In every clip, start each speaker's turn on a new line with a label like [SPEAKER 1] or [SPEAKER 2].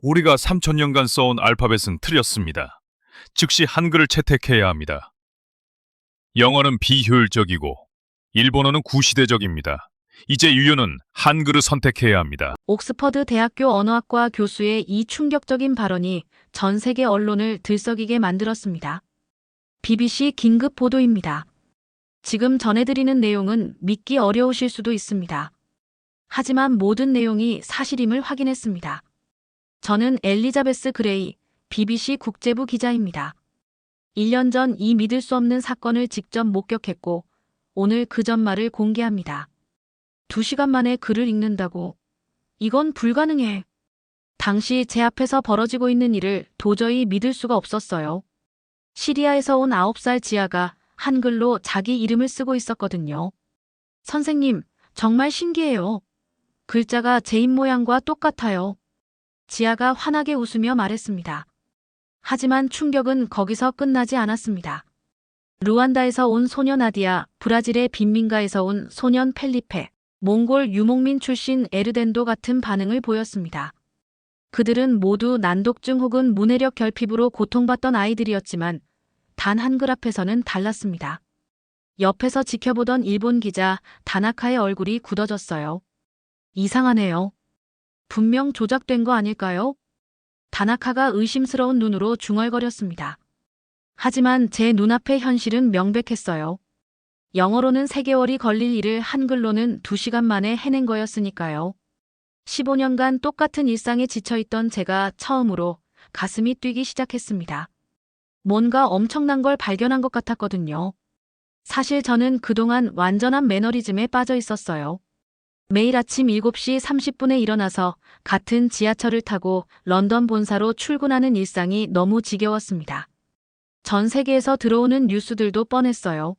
[SPEAKER 1] 우리가 3천년간 써온 알파벳은 틀렸습니다. 즉시 한글을 채택해야 합니다. 영어는 비효율적이고 일본어는 구시대적입니다. 이제 유효는 한글을 선택해야 합니다.
[SPEAKER 2] 옥스퍼드 대학교 언어학과 교수의 이 충격적인 발언이 전 세계 언론을 들썩이게 만들었습니다. BBC 긴급 보도입니다. 지금 전해드리는 내용은 믿기 어려우실 수도 있습니다. 하지만 모든 내용이 사실임을 확인했습니다. 저는 엘리자베스 그레이, BBC 국제부 기자입니다. 1년 전 이 믿을 수 없는 사건을 직접 목격했고, 오늘 그 전말을 공개합니다. 2시간 만에 글을 읽는다고 이건 불가능해. 당시 제 앞에서 벌어지고 있는 일을 도저히 믿을 수가 없었어요. 시리아에서 온 9살 지아가 한글로 자기 이름을 쓰고 있었거든요. 선생님, 정말 신기해요. 글자가 제 입 모양과 똑같아요. 지아가 환하게 웃으며 말했습니다. 하지만 충격은 거기서 끝나지 않았습니다. 루안다에서 온 소녀 나디아, 브라질의 빈민가에서 온 소년 펠리페, 몽골 유목민 출신 에르덴도 같은 반응을 보였습니다. 그들은 모두 난독증 혹은 문해력 결핍으로 고통받던 아이들이었지만 단 한글 앞에서는 달랐습니다. 옆에서 지켜보던 일본 기자 다나카의 얼굴이 굳어졌어요. 이상하네요. 분명 조작된 거 아닐까요? 다나카가 의심스러운 눈으로 중얼거렸습니다. 하지만 제 눈앞의 현실은 명백했어요. 영어로는 3개월이 걸릴 일을 한글로는 2시간 만에 해낸 거였으니까요. 15년간 똑같은 일상에 지쳐있던 제가 처음으로 가슴이 뛰기 시작했습니다. 뭔가 엄청난 걸 발견한 것 같았거든요. 사실 저는 그동안 완전한 매너리즘에 빠져 있었어요. 매일 아침 7시 30분에 일어나서 같은 지하철을 타고 런던 본사로 출근하는 일상이 너무 지겨웠습니다. 전 세계에서 들어오는 뉴스들도 뻔했어요.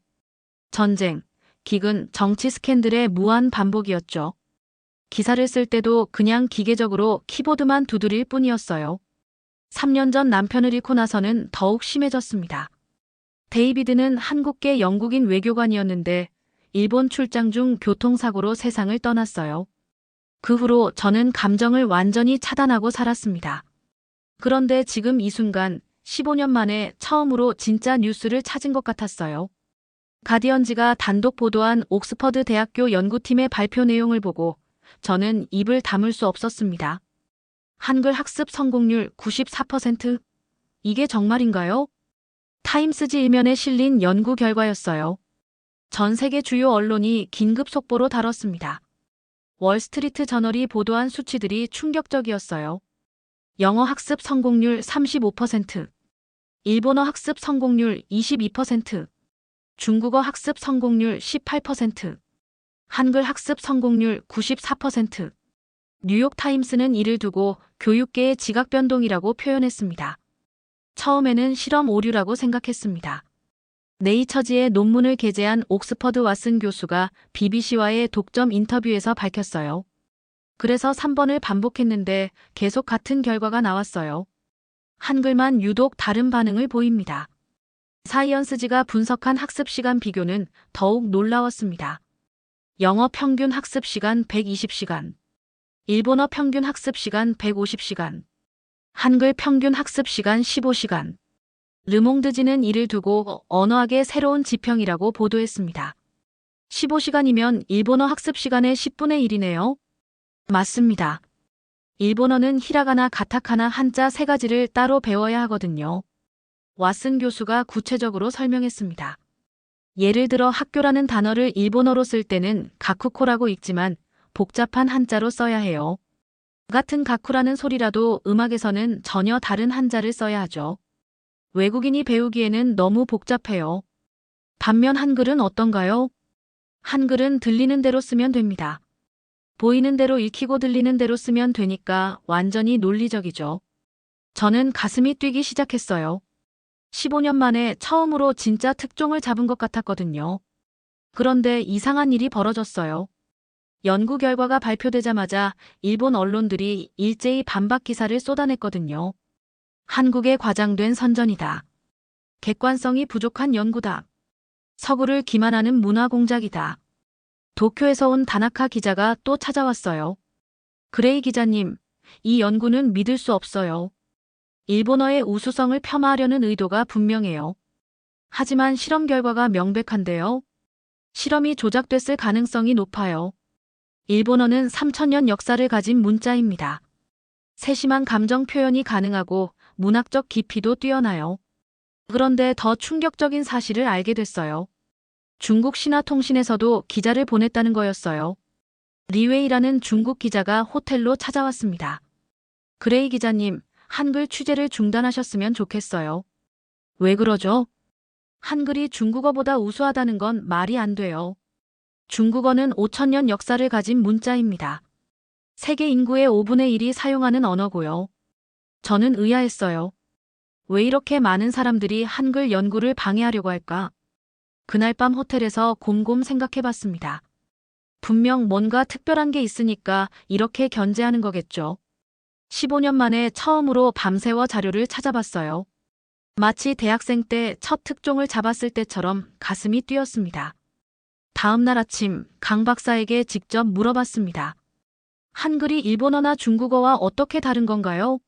[SPEAKER 2] 전쟁, 기근, 정치 스캔들의 무한 반복이었죠. 기사를 쓸 때도 그냥 기계적으로 키보드만 두드릴 뿐이었어요. 3년 전 남편을 잃고 나서는 더욱 심해졌습니다. 데이비드는 한국계 영국인 외교관이었는데 일본 출장 중 교통사고로 세상을 떠났어요. 그 후로 저는 감정을 완전히 차단하고 살았습니다. 그런데 지금 이 순간 15년 만에 처음으로 진짜 뉴스를 찾은 것 같았어요. 가디언지가 단독 보도한 옥스퍼드 대학교 연구팀의 발표 내용을 보고 저는 입을 다물 수 없었습니다. 한글 학습 성공률 94%? 이게 정말인가요? 타임스지 일면에 실린 연구 결과였어요. 전 세계 주요 언론이 긴급 속보로 다뤘습니다. 월스트리트 저널이 보도한 수치들이 충격적이었어요. 영어 학습 성공률 35%, 일본어 학습 성공률 22%, 중국어 학습 성공률 18%, 한글 학습 성공률 94%. 뉴욕타임스는 이를 두고 교육계의 지각 변동이라고 표현했습니다. 처음에는 실험 오류라고 생각했습니다. 네이처지의 논문을 게재한 옥스퍼드 왓슨 교수가 BBC와의 독점 인터뷰에서 밝혔어요. 그래서 3번을 반복했는데 계속 같은 결과가 나왔어요. 한글만 유독 다른 반응을 보입니다. 사이언스지가 분석한 학습 시간 비교는 더욱 놀라웠습니다. 영어 평균 학습 시간 120시간, 일본어 평균 학습 시간 150시간, 한글 평균 학습 시간 15시간. 르몽드지는 이를 두고 언어학의 새로운 지평이라고 보도했습니다. 15시간이면 일본어 학습 시간의 10분의 1이네요. 맞습니다. 일본어는 히라가나 가타카나 한자 세 가지를 따로 배워야 하거든요. 왓슨 교수가 구체적으로 설명했습니다. 예를 들어 학교라는 단어를 일본어로 쓸 때는 가쿠코라고 읽지만 복잡한 한자로 써야 해요. 같은 가쿠라는 소리라도 음악에서는 전혀 다른 한자를 써야 하죠. 외국인이 배우기에는 너무 복잡해요. 반면 한글은 어떤가요? 한글은 들리는 대로 쓰면 됩니다. 보이는 대로 읽히고 들리는 대로 쓰면 되니까 완전히 논리적이죠. 저는 가슴이 뛰기 시작했어요. 15년 만에 처음으로 진짜 특종을 잡은 것 같았거든요. 그런데 이상한 일이 벌어졌어요. 연구 결과가 발표되자마자 일본 언론들이 일제히 반박 기사를 쏟아냈거든요. 한국의 과장된 선전이다. 객관성이 부족한 연구다. 서구를 기만하는 문화 공작이다. 도쿄에서 온 다나카 기자가 또 찾아왔어요. 그레이 기자님, 이 연구는 믿을 수 없어요. 일본어의 우수성을 폄하하려는 의도가 분명해요. 하지만 실험 결과가 명백한데요. 실험이 조작됐을 가능성이 높아요. 일본어는 3천년 역사를 가진 문자입니다. 세심한 감정 표현이 가능하고 문학적 깊이도 뛰어나요. 그런데 더 충격적인 사실을 알게 됐어요. 중국 신화통신에서도 기자를 보냈다는 거였어요. 리웨이라는 중국 기자가 호텔로 찾아왔습니다. 그레이 기자님, 한글 취재를 중단하셨으면 좋겠어요. 왜 그러죠? 한글이 중국어보다 우수하다는 건 말이 안 돼요. 중국어는 5천년 역사를 가진 문자입니다. 세계 인구의 5분의 1이 사용하는 언어고요. 저는 의아했어요. 왜 이렇게 많은 사람들이 한글 연구를 방해하려고 할까? 그날 밤 호텔에서 곰곰 생각해 봤습니다. 분명 뭔가 특별한 게 있으니까 이렇게 견제하는 거겠죠. 15년 만에 처음으로 밤새워 자료를 찾아봤어요. 마치 대학생 때 첫 특종을 잡았을 때처럼 가슴이 뛰었습니다. 다음 날 아침 강 박사에게 직접 물어봤습니다. 한글이 일본어나 중국어와 어떻게 다른 건가요?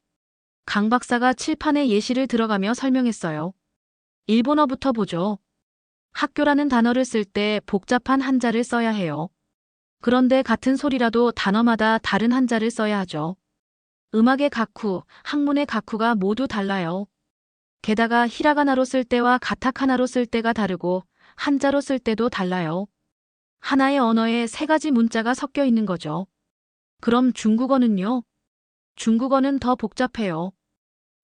[SPEAKER 2] 강 박사가 칠판에 예시를 들어가며 설명했어요. 일본어부터 보죠. 학교라는 단어를 쓸 때 복잡한 한자를 써야 해요. 그런데 같은 소리라도 단어마다 다른 한자를 써야 하죠. 음악의 가쿠, 학문의 가쿠가 모두 달라요. 게다가 히라가나로 쓸 때와 가타카나로 쓸 때가 다르고 한자로 쓸 때도 달라요. 하나의 언어에 세 가지 문자가 섞여 있는 거죠. 그럼 중국어는요? 중국어는 더 복잡해요.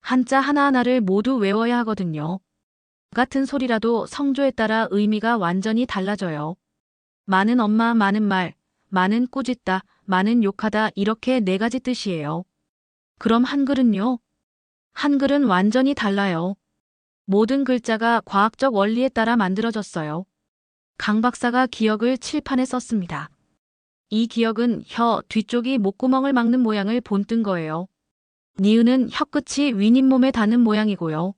[SPEAKER 2] 한자 하나하나를 모두 외워야 하거든요. 같은 소리라도 성조에 따라 의미가 완전히 달라져요. 많은 엄마, 많은 말, 많은 꾸짖다, 많은 욕하다 이렇게 네 가지 뜻이에요. 그럼 한글은요? 한글은 완전히 달라요. 모든 글자가 과학적 원리에 따라 만들어졌어요. 강 박사가 기억을 칠판에 썼습니다. 이 기억은 혀 뒤쪽이 목구멍을 막는 모양을 본뜬 거예요. 니은은 혀끝이 윈잇몸에 닿는 모양이고요.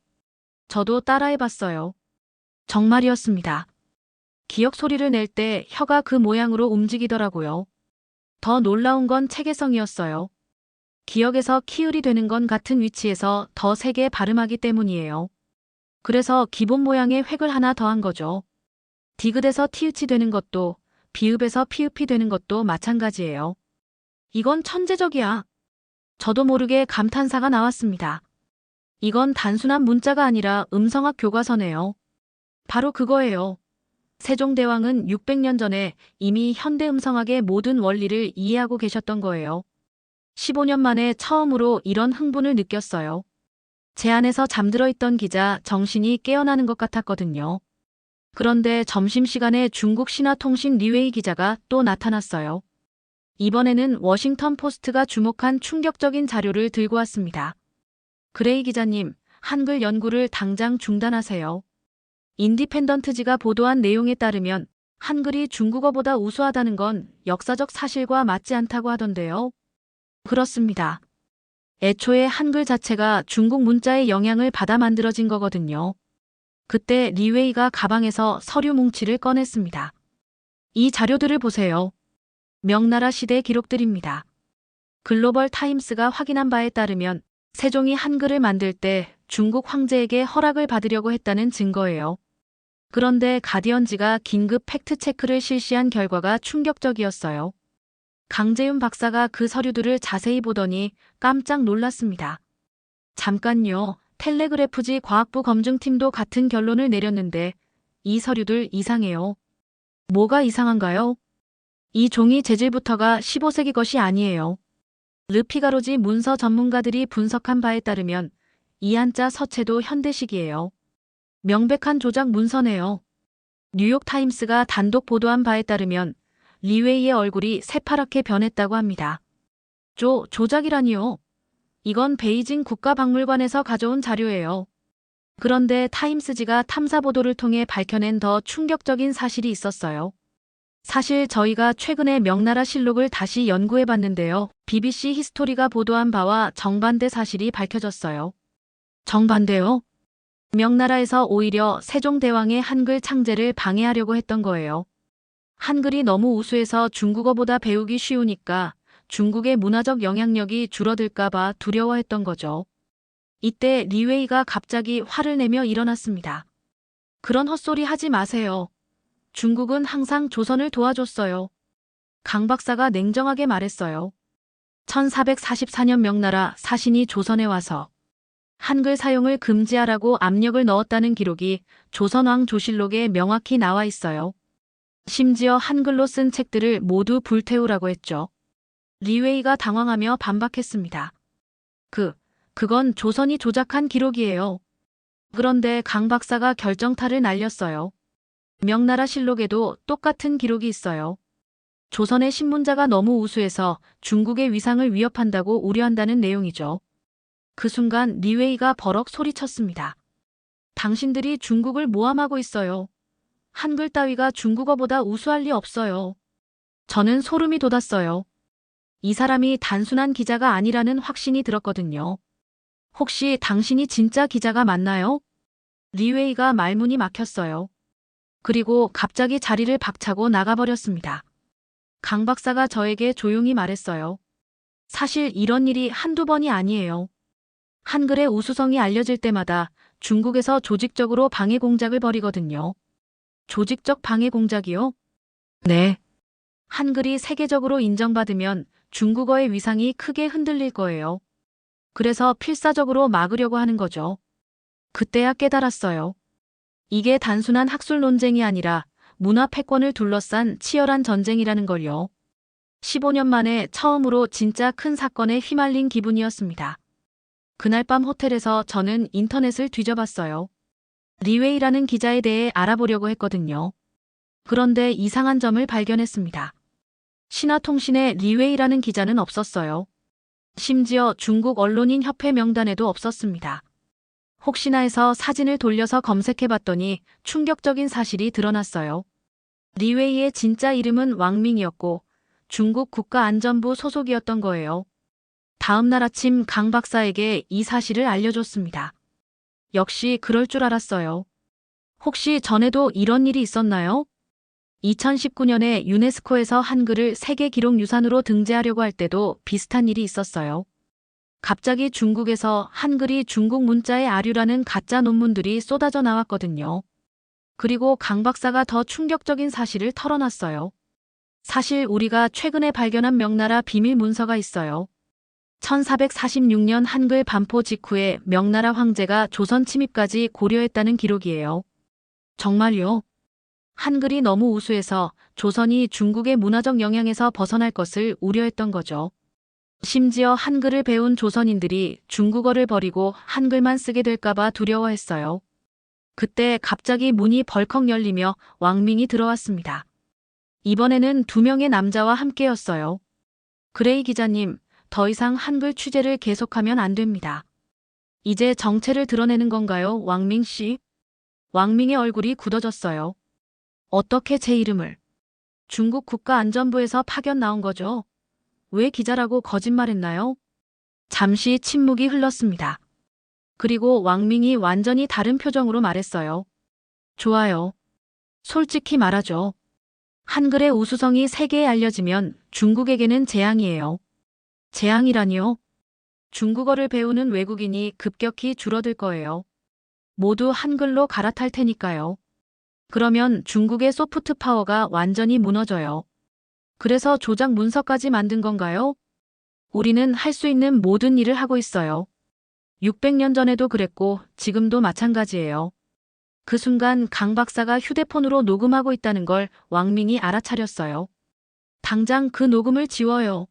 [SPEAKER 2] 저도 따라해봤어요. 정말이었습니다. 기억 소리를 낼 때 혀가 그 모양으로 움직이더라고요. 더 놀라운 건 체계성이었어요. 기억에서 키을이 되는 건 같은 위치에서 더 세게 발음하기 때문이에요. 그래서 기본 모양의 획을 하나 더한 거죠. 디귿에서 티읕이 되는 것도 비읍에서 피읍이 되는 것도 마찬가지예요. 이건 천재적이야. 저도 모르게 감탄사가 나왔습니다. 이건 단순한 문자가 아니라 음성학 교과서네요. 바로 그거예요. 세종대왕은 600년 전에 이미 현대 음성학의 모든 원리를 이해하고 계셨던 거예요. 15년 만에 처음으로 이런 흥분을 느꼈어요. 제 안에서 잠들어 있던 기자 정신이 깨어나는 것 같았거든요. 그런데 점심시간에 중국 신화통신 리웨이 기자가 또 나타났어요. 이번에는 워싱턴 포스트가 주목한 충격적인 자료를 들고 왔습니다. 그레이 기자님, 한글 연구를 당장 중단하세요. 인디펜던트지가 보도한 내용에 따르면 한글이 중국어보다 우수하다는 건 역사적 사실과 맞지 않다고 하던데요. 그렇습니다. 애초에 한글 자체가 중국 문자의 영향을 받아 만들어진 거거든요. 그때 리웨이가 가방에서 서류 뭉치를 꺼냈습니다. 이 자료들을 보세요. 명나라 시대 기록들입니다. 글로벌 타임스가 확인한 바에 따르면 세종이 한글을 만들 때 중국 황제에게 허락을 받으려고 했다는 증거예요. 그런데 가디언지가 긴급 팩트체크를 실시한 결과가 충격적이었어요. 강재윤 박사가 그 서류들을 자세히 보더니 깜짝 놀랐습니다. 잠깐요. 텔레그래프지 과학부 검증팀도 같은 결론을 내렸는데 이 서류들 이상해요. 뭐가 이상한가요? 이 종이 재질부터가 15세기 것이 아니에요. 르피가로지 문서 전문가들이 분석한 바에 따르면 이 한자 서체도 현대식이에요. 명백한 조작 문서네요. 뉴욕타임스가 단독 보도한 바에 따르면 리웨이의 얼굴이 새파랗게 변했다고 합니다. 조, 조작이라니요. 이건 베이징 국가박물관에서 가져온 자료예요. 그런데 타임스지가 탐사 보도를 통해 밝혀낸 더 충격적인 사실이 있었어요. 사실 저희가 최근에 명나라 실록을 다시 연구해 봤는데요. BBC 히스토리가 보도한 바와 정반대 사실이 밝혀졌어요. 정반대요? 명나라에서 오히려 세종대왕의 한글 창제를 방해하려고 했던 거예요. 한글이 너무 우수해서 중국어보다 배우기 쉬우니까 중국의 문화적 영향력이 줄어들까봐 두려워했던 거죠. 이때 리웨이가 갑자기 화를 내며 일어났습니다. 그런 헛소리 하지 마세요. 중국은 항상 조선을 도와줬어요. 강 박사가 냉정하게 말했어요. 1444년 명나라 사신이 조선에 와서 한글 사용을 금지하라고 압력을 넣었다는 기록이 조선왕 조실록에 명확히 나와 있어요. 심지어 한글로 쓴 책들을 모두 불태우라고 했죠. 리웨이가 당황하며 반박했습니다. 그, 그건 조선이 조작한 기록이에요. 그런데 강 박사가 결정타를 날렸어요. 명나라 실록에도 똑같은 기록이 있어요. 조선의 신문자가 너무 우수해서 중국의 위상을 위협한다고 우려한다는 내용이죠. 그 순간 리웨이가 버럭 소리쳤습니다. 당신들이 중국을 모함하고 있어요. 한글 따위가 중국어보다 우수할 리 없어요. 저는 소름이 돋았어요. 이 사람이 단순한 기자가 아니라는 확신이 들었거든요. 혹시 당신이 진짜 기자가 맞나요? 리웨이가 말문이 막혔어요. 그리고 갑자기 자리를 박차고 나가버렸습니다. 강 박사가 저에게 조용히 말했어요. 사실 이런 일이 한두 번이 아니에요. 한글의 우수성이 알려질 때마다 중국에서 조직적으로 방해 공작을 벌이거든요. 조직적 방해 공작이요? 네. 한글이 세계적으로 인정받으면 중국어의 위상이 크게 흔들릴 거예요. 그래서 필사적으로 막으려고 하는 거죠. 그때야 깨달았어요. 이게 단순한 학술 논쟁이 아니라 문화 패권을 둘러싼 치열한 전쟁이라는 걸요. 15년 만에 처음으로 진짜 큰 사건에 휘말린 기분이었습니다. 그날 밤 호텔에서 저는 인터넷을 뒤져봤어요. 리웨이라는 기자에 대해 알아보려고 했거든요. 그런데 이상한 점을 발견했습니다. 신화통신에 리웨이라는 기자는 없었어요. 심지어 중국 언론인 협회 명단에도 없었습니다. 혹시나 해서 사진을 돌려서 검색해봤더니 충격적인 사실이 드러났어요. 리웨이의 진짜 이름은 왕밍이었고 중국 국가안전부 소속이었던 거예요. 다음 날 아침 강 박사에게 이 사실을 알려줬습니다. 역시 그럴 줄 알았어요. 혹시 전에도 이런 일이 있었나요? 2019년에 유네스코에서 한글을 세계 기록 유산으로 등재하려고 할 때도 비슷한 일이 있었어요. 갑자기 중국에서 한글이 중국 문자의 아류라는 가짜 논문들이 쏟아져 나왔거든요. 그리고 강 박사가 더 충격적인 사실을 털어놨어요. 사실 우리가 최근에 발견한 명나라 비밀 문서가 있어요. 1446년 한글 반포 직후에 명나라 황제가 조선 침입까지 고려했다는 기록이에요. 정말요? 한글이 너무 우수해서 조선이 중국의 문화적 영향에서 벗어날 것을 우려했던 거죠. 심지어 한글을 배운 조선인들이 중국어를 버리고 한글만 쓰게 될까봐 두려워했어요. 그때 갑자기 문이 벌컥 열리며 왕밍이 들어왔습니다. 이번에는 두 명의 남자와 함께였어요. 그레이 기자님, 더 이상 한글 취재를 계속하면 안 됩니다. 이제 정체를 드러내는 건가요, 왕밍 씨? 왕밍의 얼굴이 굳어졌어요. 어떻게 제 이름을? 중국 국가안전부에서 파견 나온 거죠? 왜 기자라고 거짓말했나요? 잠시 침묵이 흘렀습니다. 그리고 왕밍이 완전히 다른 표정으로 말했어요. 좋아요. 솔직히 말하죠. 한글의 우수성이 세계에 알려지면 중국에게는 재앙이에요. 재앙이라니요? 중국어를 배우는 외국인이 급격히 줄어들 거예요. 모두 한글로 갈아탈 테니까요. 그러면 중국의 소프트 파워가 완전히 무너져요. 그래서 조작 문서까지 만든 건가요? 우리는 할 수 있는 모든 일을 하고 있어요. 600년 전에도 그랬고 지금도 마찬가지예요. 그 순간 강 박사가 휴대폰으로 녹음하고 있다는 걸 왕밍이 알아차렸어요. 당장 그 녹음을 지워요.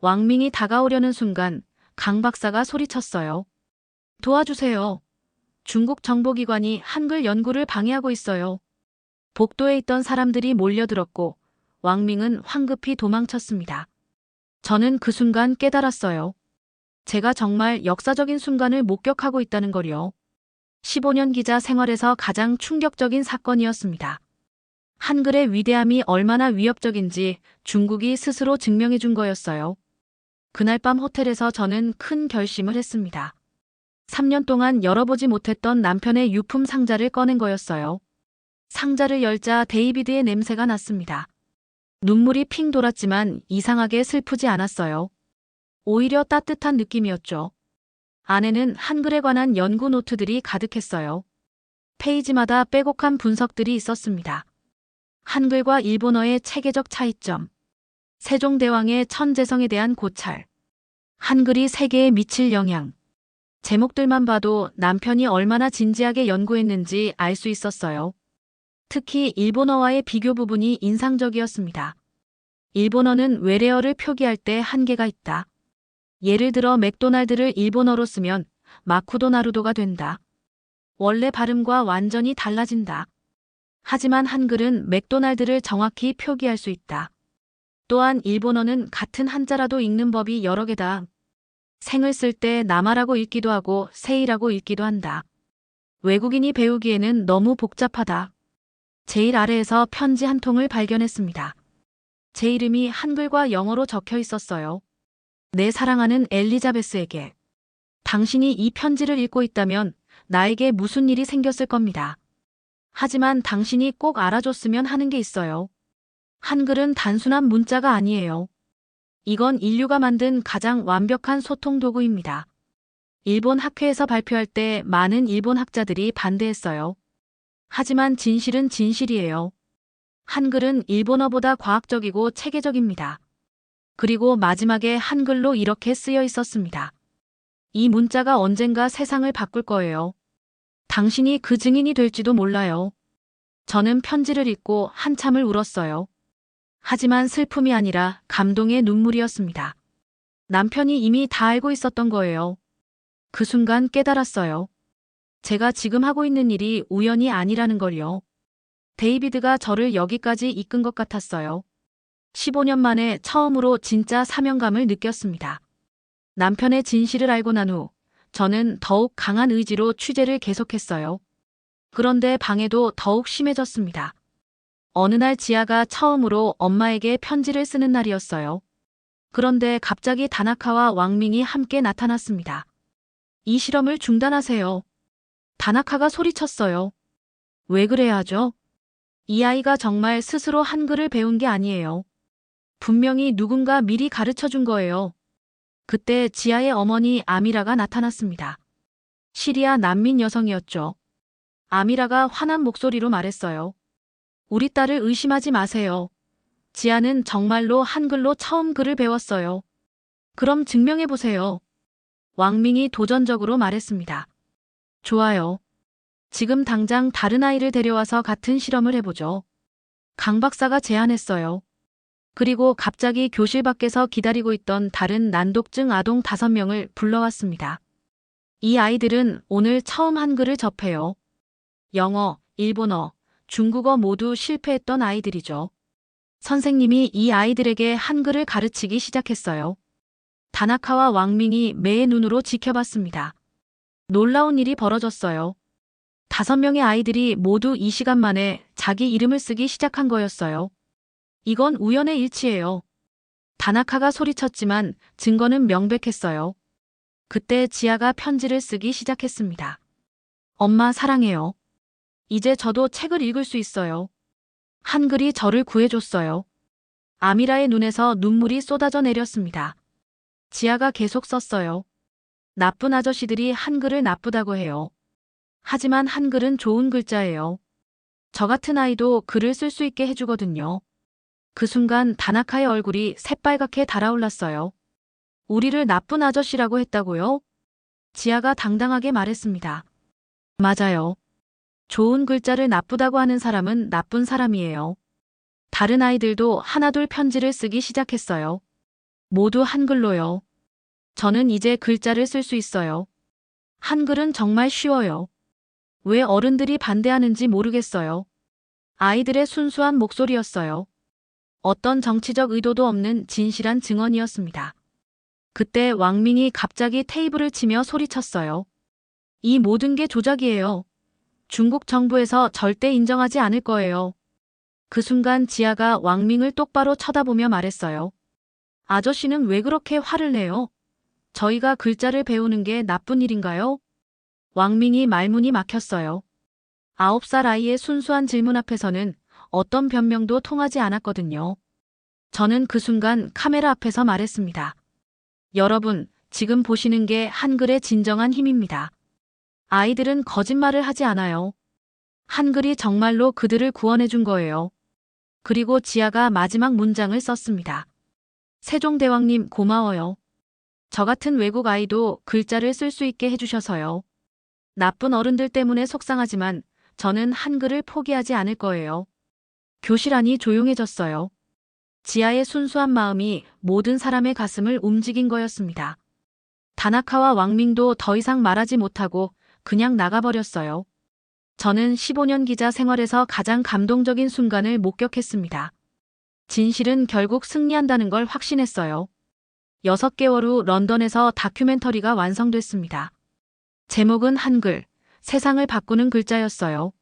[SPEAKER 2] 왕밍이 다가오려는 순간 강 박사가 소리쳤어요. 도와주세요. 중국 정보기관이 한글 연구를 방해하고 있어요. 복도에 있던 사람들이 몰려들었고 왕밍은 황급히 도망쳤습니다. 저는 그 순간 깨달았어요. 제가 정말 역사적인 순간을 목격하고 있다는 걸요. 15년 기자 생활에서 가장 충격적인 사건이었습니다. 한글의 위대함이 얼마나 위협적인지 중국이 스스로 증명해 준 거였어요. 그날 밤 호텔에서 저는 큰 결심을 했습니다. 3년 동안 열어보지 못했던 남편의 유품 상자를 꺼낸 거였어요. 상자를 열자 데이비드의 냄새가 났습니다. 눈물이 핑 돌았지만 이상하게 슬프지 않았어요. 오히려 따뜻한 느낌이었죠. 안에는 한글에 관한 연구 노트들이 가득했어요. 페이지마다 빼곡한 분석들이 있었습니다. 한글과 일본어의 체계적 차이점, 세종대왕의 천재성에 대한 고찰, 한글이 세계에 미칠 영향, 제목들만 봐도 남편이 얼마나 진지하게 연구했는지 알 수 있었어요. 특히 일본어와의 비교 부분이 인상적이었습니다. 일본어는 외래어를 표기할 때 한계가 있다. 예를 들어 맥도날드를 일본어로 쓰면 마쿠도나루도가 된다. 원래 발음과 완전히 달라진다. 하지만 한글은 맥도날드를 정확히 표기할 수 있다. 또한 일본어는 같은 한자라도 읽는 법이 여러 개다. 생을 쓸 때 남아라고 읽기도 하고 세이라고 읽기도 한다. 외국인이 배우기에는 너무 복잡하다. 제일 아래에서 편지 한 통을 발견했습니다. 제 이름이 한글과 영어로 적혀 있었어요. 내 사랑하는 엘리자베스에게. 당신이 이 편지를 읽고 있다면 나에게 무슨 일이 생겼을 겁니다. 하지만 당신이 꼭 알아줬으면 하는 게 있어요. 한글은 단순한 문자가 아니에요. 이건 인류가 만든 가장 완벽한 소통 도구입니다. 일본 학회에서 발표할 때 많은 일본 학자들이 반대했어요. 하지만 진실은 진실이에요. 한글은 일본어보다 과학적이고 체계적입니다. 그리고 마지막에 한글로 이렇게 쓰여 있었습니다. 이 문자가 언젠가 세상을 바꿀 거예요. 당신이 그 증인이 될지도 몰라요. 저는 편지를 읽고 한참을 울었어요. 하지만 슬픔이 아니라 감동의 눈물이었습니다. 남편이 이미 다 알고 있었던 거예요. 그 순간 깨달았어요. 제가 지금 하고 있는 일이 우연이 아니라는 걸요. 데이비드가 저를 여기까지 이끈 것 같았어요. 15년 만에 처음으로 진짜 사명감을 느꼈습니다. 남편의 진실을 알고 난 후 저는 더욱 강한 의지로 취재를 계속했어요. 그런데 방해도 더욱 심해졌습니다. 어느 날 지아가 처음으로 엄마에게 편지를 쓰는 날이었어요. 그런데 갑자기 다나카와 왕밍이 함께 나타났습니다. 이 실험을 중단하세요. 다나카가 소리쳤어요. 왜 그래야 하죠? 이 아이가 정말 스스로 한글을 배운 게 아니에요. 분명히 누군가 미리 가르쳐 준 거예요. 그때 지아의 어머니 아미라가 나타났습니다. 시리아 난민 여성이었죠. 아미라가 화난 목소리로 말했어요. 우리 딸을 의심하지 마세요. 지아는 정말로 한글로 처음 글을 배웠어요. 그럼 증명해 보세요. 왕밍이 도전적으로 말했습니다. 좋아요. 지금 당장 다른 아이를 데려와서 같은 실험을 해보죠. 강 박사가 제안했어요. 그리고 갑자기 교실 밖에서 기다리고 있던 다른 난독증 아동 다섯 명을 불러왔습니다. 이 아이들은 오늘 처음 한글을 접해요. 영어, 일본어, 중국어 모두 실패했던 아이들이죠. 선생님이 이 아이들에게 한글을 가르치기 시작했어요. 다나카와 왕밍이 매의 눈으로 지켜봤습니다. 놀라운 일이 벌어졌어요. 다섯 명의 아이들이 모두 이 시간 만에 자기 이름을 쓰기 시작한 거였어요. 이건 우연의 일치예요. 다나카가 소리쳤지만 증거는 명백했어요. 그때 지아가 편지를 쓰기 시작했습니다. 엄마 사랑해요. 이제 저도 책을 읽을 수 있어요. 한글이 저를 구해줬어요. 아미라의 눈에서 눈물이 쏟아져 내렸습니다. 지아가 계속 썼어요. 나쁜 아저씨들이 한글을 나쁘다고 해요. 하지만 한글은 좋은 글자예요. 저 같은 아이도 글을 쓸 수 있게 해주거든요. 그 순간 다나카의 얼굴이 새빨갛게 달아올랐어요. 우리를 나쁜 아저씨라고 했다고요? 지아가 당당하게 말했습니다. 맞아요. 좋은 글자를 나쁘다고 하는 사람은 나쁜 사람이에요. 다른 아이들도 하나둘 편지를 쓰기 시작했어요. 모두 한글로요. 저는 이제 글자를 쓸 수 있어요. 한글은 정말 쉬워요. 왜 어른들이 반대하는지 모르겠어요. 아이들의 순수한 목소리였어요. 어떤 정치적 의도도 없는 진실한 증언이었습니다. 그때 왕민이 갑자기 테이블을 치며 소리쳤어요. 이 모든 게 조작이에요. 중국 정부에서 절대 인정하지 않을 거예요. 그 순간 지아가 왕밍을 똑바로 쳐다보며 말했어요. 아저씨는 왜 그렇게 화를 내요? 저희가 글자를 배우는 게 나쁜 일인가요? 왕밍이 말문이 막혔어요. 아홉 살 아이의 순수한 질문 앞에서는 어떤 변명도 통하지 않았거든요. 저는 그 순간 카메라 앞에서 말했습니다. 여러분, 지금 보시는 게 한글의 진정한 힘입니다. 아이들은 거짓말을 하지 않아요. 한글이 정말로 그들을 구원해 준 거예요. 그리고 지아가 마지막 문장을 썼습니다. 세종대왕님 고마워요. 저 같은 외국 아이도 글자를 쓸 수 있게 해주셔서요. 나쁜 어른들 때문에 속상하지만 저는 한글을 포기하지 않을 거예요. 교실 안이 조용해졌어요. 지아의 순수한 마음이 모든 사람의 가슴을 움직인 거였습니다. 다나카와 왕밍도 더 이상 말하지 못하고 그냥 나가버렸어요. 저는 15년 기자 생활에서 가장 감동적인 순간을 목격했습니다. 진실은 결국 승리한다는 걸 확신했어요. 6개월 후 런던에서 다큐멘터리가 완성됐습니다. 제목은 한글, 세상을 바꾸는 글자였어요.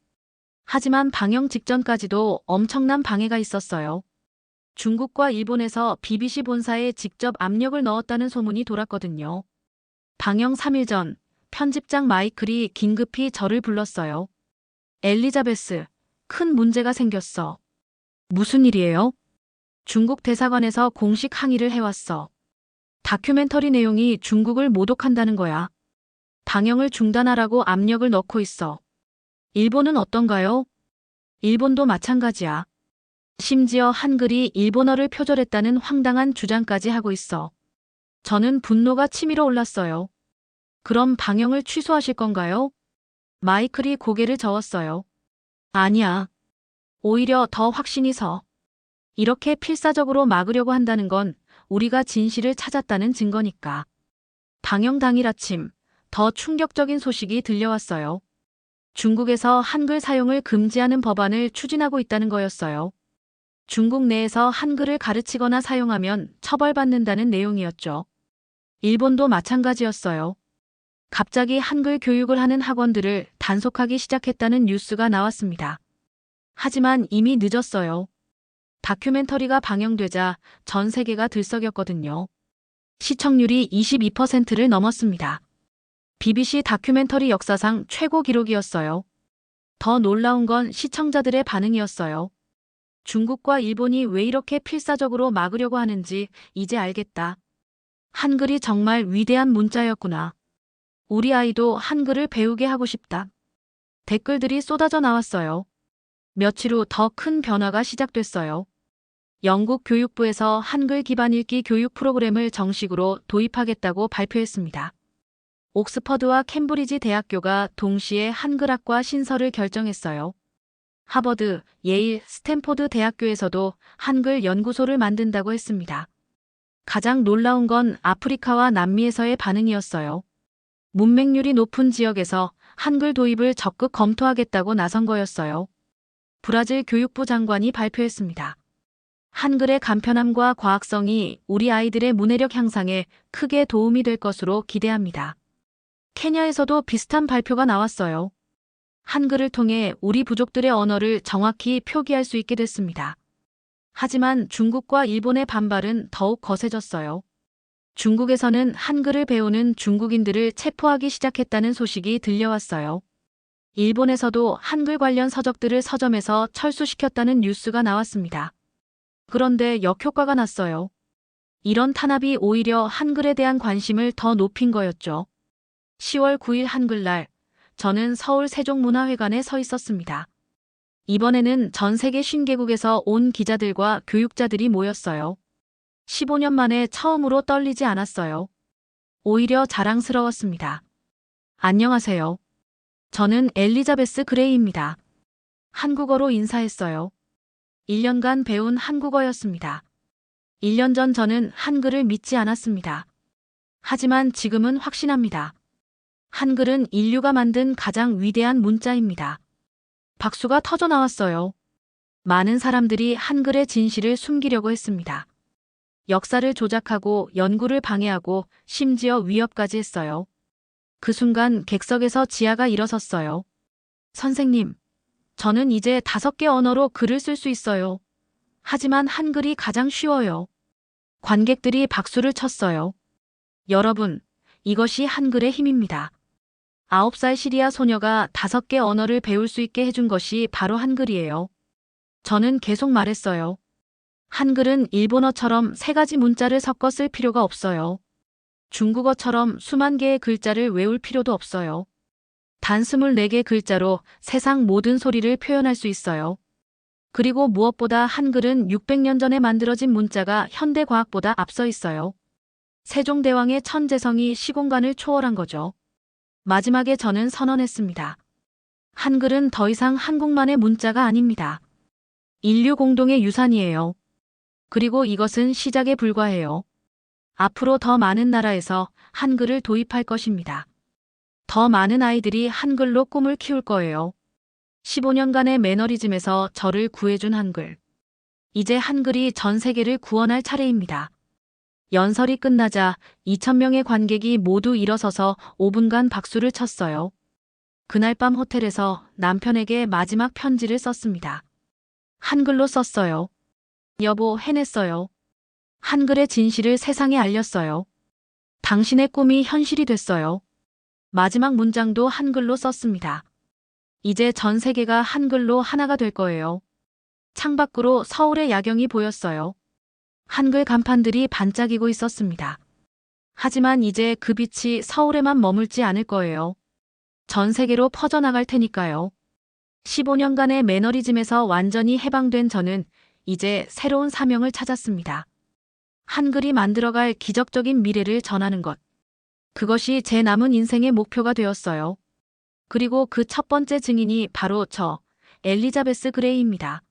[SPEAKER 2] 하지만 방영 직전까지도 엄청난 방해가 있었어요. 중국과 일본에서 BBC 본사에 직접 압력을 넣었다는 소문이 돌았거든요. 방영 3일 전, 편집장 마이클이 긴급히 저를 불렀어요. 엘리자베스, 큰 문제가 생겼어. 무슨 일이에요? 중국 대사관에서 공식 항의를 해왔어. 다큐멘터리 내용이 중국을 모독한다는 거야. 방영을 중단하라고 압력을 넣고 있어. 일본은 어떤가요? 일본도 마찬가지야. 심지어 한글이 일본어를 표절했다는 황당한 주장까지 하고 있어. 저는 분노가 치밀어 올랐어요. 그럼 방영을 취소하실 건가요? 마이클이 고개를 저었어요. 아니야. 오히려 더 확신이 서. 이렇게 필사적으로 막으려고 한다는 건 우리가 진실을 찾았다는 증거니까. 방영 당일 아침, 더 충격적인 소식이 들려왔어요. 중국에서 한글 사용을 금지하는 법안을 추진하고 있다는 거였어요. 중국 내에서 한글을 가르치거나 사용하면 처벌받는다는 내용이었죠. 일본도 마찬가지였어요. 갑자기 한글 교육을 하는 학원들을 단속하기 시작했다는 뉴스가 나왔습니다. 하지만 이미 늦었어요. 다큐멘터리가 방영되자 전 세계가 들썩였거든요. 시청률이 22%를 넘었습니다. BBC 다큐멘터리 역사상 최고 기록이었어요. 더 놀라운 건 시청자들의 반응이었어요. 중국과 일본이 왜 이렇게 필사적으로 막으려고 하는지 이제 알겠다. 한글이 정말 위대한 문자였구나. 우리 아이도 한글을 배우게 하고 싶다. 댓글들이 쏟아져 나왔어요. 며칠 후 더 큰 변화가 시작됐어요. 영국 교육부에서 한글 기반 읽기 교육 프로그램을 정식으로 도입하겠다고 발표했습니다. 옥스퍼드와 캠브리지 대학교가 동시에 한글학과 신설을 결정했어요. 하버드, 예일, 스탠포드 대학교에서도 한글 연구소를 만든다고 했습니다. 가장 놀라운 건 아프리카와 남미에서의 반응이었어요. 문맹률이 높은 지역에서 한글 도입을 적극 검토하겠다고 나선 거였어요. 브라질 교육부 장관이 발표했습니다. 한글의 간편함과 과학성이 우리 아이들의 문해력 향상에 크게 도움이 될 것으로 기대합니다. 케냐에서도 비슷한 발표가 나왔어요. 한글을 통해 우리 부족들의 언어를 정확히 표기할 수 있게 됐습니다. 하지만 중국과 일본의 반발은 더욱 거세졌어요. 중국에서는 한글을 배우는 중국인들을 체포하기 시작했다는 소식이 들려왔어요. 일본에서도 한글 관련 서적들을 서점에서 철수시켰다는 뉴스가 나왔습니다. 그런데 역효과가 났어요. 이런 탄압이 오히려 한글에 대한 관심을 더 높인 거였죠. 10월 9일 한글날, 저는 서울 세종문화회관에 서 있었습니다. 이번에는 전 세계 50개국에서 온 기자들과 교육자들이 모였어요. 15년 만에 처음으로 떨리지 않았어요. 오히려 자랑스러웠습니다. 안녕하세요. 저는 엘리자베스 그레이입니다. 한국어로 인사했어요. 1년간 배운 한국어였습니다. 1년 전 저는 한글을 믿지 않았습니다. 하지만 지금은 확신합니다. 한글은 인류가 만든 가장 위대한 문자입니다. 박수가 터져 나왔어요. 많은 사람들이 한글의 진실을 숨기려고 했습니다. 역사를 조작하고 연구를 방해하고 심지어 위협까지 했어요. 그 순간 객석에서 지아가 일어섰어요. 선생님, 저는 이제 다섯 개 언어로 글을 쓸 수 있어요. 하지만 한글이 가장 쉬워요. 관객들이 박수를 쳤어요. 여러분, 이것이 한글의 힘입니다. 아홉 살 시리아 소녀가 다섯 개 언어를 배울 수 있게 해준 것이 바로 한글이에요. 저는 계속 말했어요. 한글은 일본어처럼 세 가지 문자를 섞어 쓸 필요가 없어요. 중국어처럼 수만 개의 글자를 외울 필요도 없어요. 단 24개 글자로 세상 모든 소리를 표현할 수 있어요. 그리고 무엇보다 한글은 600년 전에 만들어진 문자가 현대 과학보다 앞서 있어요. 세종대왕의 천재성이 시공간을 초월한 거죠. 마지막에 저는 선언했습니다. 한글은 더 이상 한국만의 문자가 아닙니다. 인류 공동의 유산이에요. 그리고 이것은 시작에 불과해요. 앞으로 더 많은 나라에서 한글을 도입할 것입니다. 더 많은 아이들이 한글로 꿈을 키울 거예요. 15년간의 매너리즘에서 저를 구해준 한글. 이제 한글이 전 세계를 구원할 차례입니다. 연설이 끝나자 2,000명의 관객이 모두 일어서서 5분간 박수를 쳤어요. 그날 밤 호텔에서 남편에게 마지막 편지를 썼습니다. 한글로 썼어요. 여보, 해냈어요. 한글의 진실을 세상에 알렸어요. 당신의 꿈이 현실이 됐어요. 마지막 문장도 한글로 썼습니다. 이제 전 세계가 한글로 하나가 될 거예요. 창밖으로 서울의 야경이 보였어요. 한글 간판들이 반짝이고 있었습니다. 하지만 이제 그 빛이 서울에만 머물지 않을 거예요. 전 세계로 퍼져나갈 테니까요. 15년간의 매너리즘에서 완전히 해방된 저는 이제 새로운 사명을 찾았습니다. 한글이 만들어갈 기적적인 미래를 전하는 것. 그것이 제 남은 인생의 목표가 되었어요. 그리고 그 첫 번째 증인이 바로 저, 엘리자베스 그레이입니다.